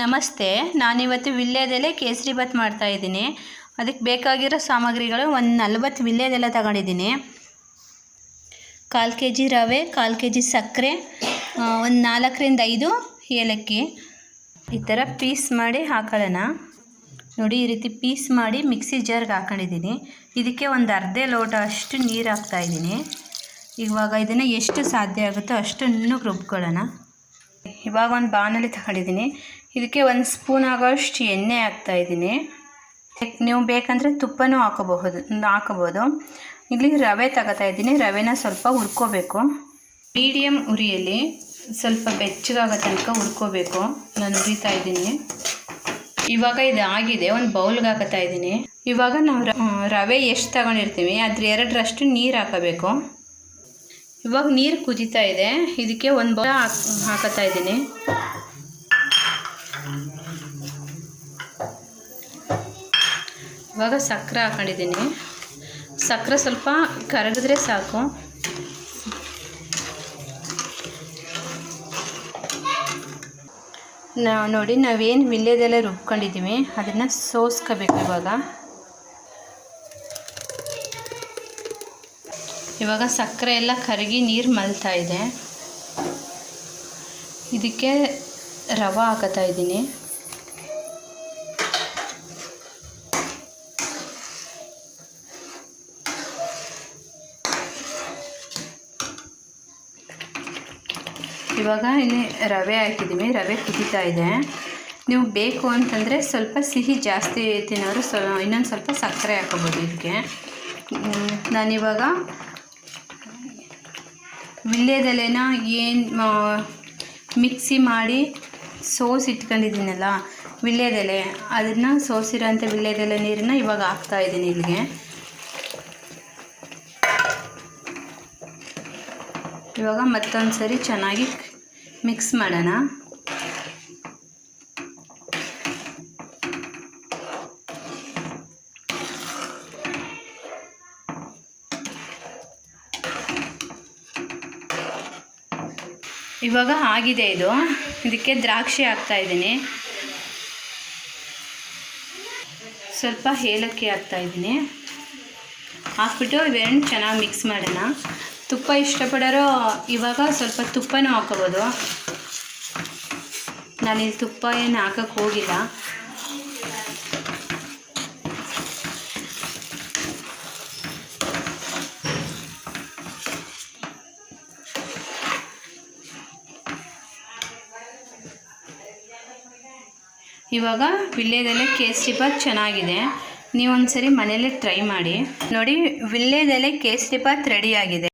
ನಮಸ್ತೆ, ನಾನಿವತ್ತು ವಿಲ್ಲೆದೆಲೆ ಕೇಸರಿ ಬಾತ್ ಮಾಡ್ತಾಯಿದ್ದೀನಿ ಅದಕ್ಕೆ ಬೇಕಾಗಿರೋ ಸಾಮಗ್ರಿಗಳು ಒಂದು ನಲ್ವತ್ತು ವಿಲ್ಲೆದೆಲೆ ತಗೊಂಡಿದ್ದೀನಿ. ಕಾಲು ಕೆ ಜಿ ರವೆ, ಕಾಲು ಕೆ ಜಿ ಸಕ್ಕರೆ ಒಂದು ನಾಲ್ಕರಿಂದ ಐದು ಏಲಕ್ಕಿ. ಈ ಥರ ಪೀಸ್ ಮಾಡಿ ಹಾಕೊಳ್ಳೋಣ. ನೋಡಿ, ಈ ರೀತಿ ಪೀಸ್ ಮಾಡಿ ಮಿಕ್ಸಿ ಜಾರ್ಗೆ ಹಾಕೊಂಡಿದ್ದೀನಿ. ಇದಕ್ಕೆ ಒಂದು ಅರ್ಧ ಲೋಟ ಅಷ್ಟು ನೀರು ಹಾಕ್ತಾಯಿದ್ದೀನಿ ಇವಾಗ ಇದನ್ನು ಎಷ್ಟು ಸಾಧ್ಯ ಆಗುತ್ತೋ ಅಷ್ಟನ್ನು ರುಬ್ಕೊಳ್ಳೋಣ. ಇವಾಗ ಒಂದು ಬಾಣಲಿ ತಗೊಂಡಿದ್ದೀನಿ. ಇದಕ್ಕೆ ಒಂದು ಸ್ಪೂನ್ ಆಗೋಷ್ಟು ಎಣ್ಣೆ ಹಾಕ್ತಾ ಇದ್ದೀನಿ. ನೀವು ಬೇಕಂದರೆ ತುಪ್ಪನೂ ಹಾಕೋಬಹುದು ಹಾಕೋಬೋದು ಇಲ್ಲಿ ರವೆ ತಗೋತಾ ಇದ್ದೀನಿ. ರವೆನ ಸ್ವಲ್ಪ ಹುರ್ಕೋಬೇಕು. ಮೀಡಿಯಮ್ ಉರಿಯಲ್ಲಿ ಸ್ವಲ್ಪ ಬೆಚ್ಚಗಾಗೋ ತನಕ ಹುರ್ಕೋಬೇಕು. ನಾನು ಉರಿತಾ ಇದ್ದೀನಿ. ಇವಾಗ ಇದು ಆಗಿದೆ. ಒಂದು ಬೌಲ್ಗೆ ಹಾಕೋತಾ ಇದ್ದೀನಿ. ಇವಾಗ ನಾವು ರವೆ ಎಷ್ಟು ತಗೊಂಡಿರ್ತೀವಿ? ಅದ್ರ ಎರಡರಷ್ಟು ನೀರು ಹಾಕಬೇಕು. ಇವಾಗ ನೀರು ಕುದೀತಾ ಇದೆ. ಇದಕ್ಕೆ ಒಂದು ಬೌಲ್ ಹಾಕತಾ ಇದ್ದೀನಿ. ಇವಾಗ ಸಕ್ಕರೆ ಹಾಕೊಂಡಿದ್ದೀನಿ. ಸಕ್ಕರೆ ಸ್ವಲ್ಪ ಕರಗಿದ್ರೆ ಸಾಕು. ನಾವು ನೋಡಿ ನಾವೇನು ವಿಳ್ಯದೆಲೆ ರುಬ್ಕೊಂಡಿದ್ದೀವಿ, ಅದನ್ನು ಸೋಸ್ಕೋಬೇಕು ಇವಾಗ. ಇವಾಗ ಸಕ್ಕರೆ ಎಲ್ಲ ಕರಗಿ ನೀರು ಮಲ್ತಾ ಇದೆ. ಇದಕ್ಕೆ ರವೆ ಹಾಕತ್ತಾ ಇದ್ದೀನಿ. ಇವಾಗ ಇಲ್ಲಿ ರವೆ ಹಾಕಿದ್ದೀವಿ. ರವೆ ಕುದೀತಾ ಇದೆ. ನೀವು ಬೇಕು ಅಂತಂದರೆ ಸ್ವಲ್ಪ ಸಿಹಿ ಜಾಸ್ತಿ ತಿನ್ನೋರು ಸ್ವ ಇನ್ನೊಂದು ಸ್ವಲ್ಪ ಸಕ್ಕರೆ ಹಾಕೋಬೋದು ಇದಕ್ಕೆ. ನಾನಿವಾಗ ವಿಳ್ಯದೆಲೆನ ಏನು ಮಿಕ್ಸಿ ಮಾಡಿ ಸೋಸಿ ಇಟ್ಕೊಂಡಿದ್ದೀನಲ್ಲ, ವಿಳ್ಯದೆಲೆ, ಅದನ್ನು ಸೋಸಿರೋಂಥ ವಿಳ್ಯದೆಲೆ ನೀರನ್ನ ಇವಾಗ ಹಾಕ್ತಾ ಇದ್ದೀನಿ ಇಲ್ಲಿಗೆ. ಇವಾಗ ಮತ್ತೊಂದು ಸರಿ ಚೆನ್ನಾಗಿ ಮಿಕ್ಸ್ ಮಾಡೋಣ. ಇವಾಗ ಆಗಿದೆ ಇದು. ಇದಕ್ಕೆ ದ್ರಾಕ್ಷಿ ಹಾಕ್ತಾ ಇದ್ದೀನಿ. ಸ್ವಲ್ಪ ಏಲಕ್ಕಿ ಹಾಕ್ತಾ ಇದ್ದೀನಿ. ಹಾಕ್ಬಿಟ್ಟು ಇವೆರಡು ಚೆನ್ನಾಗಿ ಮಿಕ್ಸ್ ಮಾಡೋಣ. ತುಪ್ಪ ಇಷ್ಟಪಡೋರು ಇವಾಗ ಸ್ವಲ್ಪ ತುಪ್ಪನೂ ಹಾಕೋಬೋದು ನಾನಿಲ್ಲಿ ತುಪ್ಪ ಏನು ಹಾಕೋಕ್ಕೆ ಹೋಗಿಲ್ಲ. ಇವಾಗ ವಿಳ್ಯದೆಲೆ ಕೇಸರಿ ಬಾತ್ ಚೆನ್ನಾಗಿದೆ. ನೀವು ಒಂದ್ಸರಿ ಮನೇಲಿ ಟ್ರೈ ಮಾಡಿ. ನೋಡಿ ವಿಳ್ಯದೆಲೆ ಕೇಸರಿ ಬಾತ್ ರೆಡಿಯಾಗಿದೆ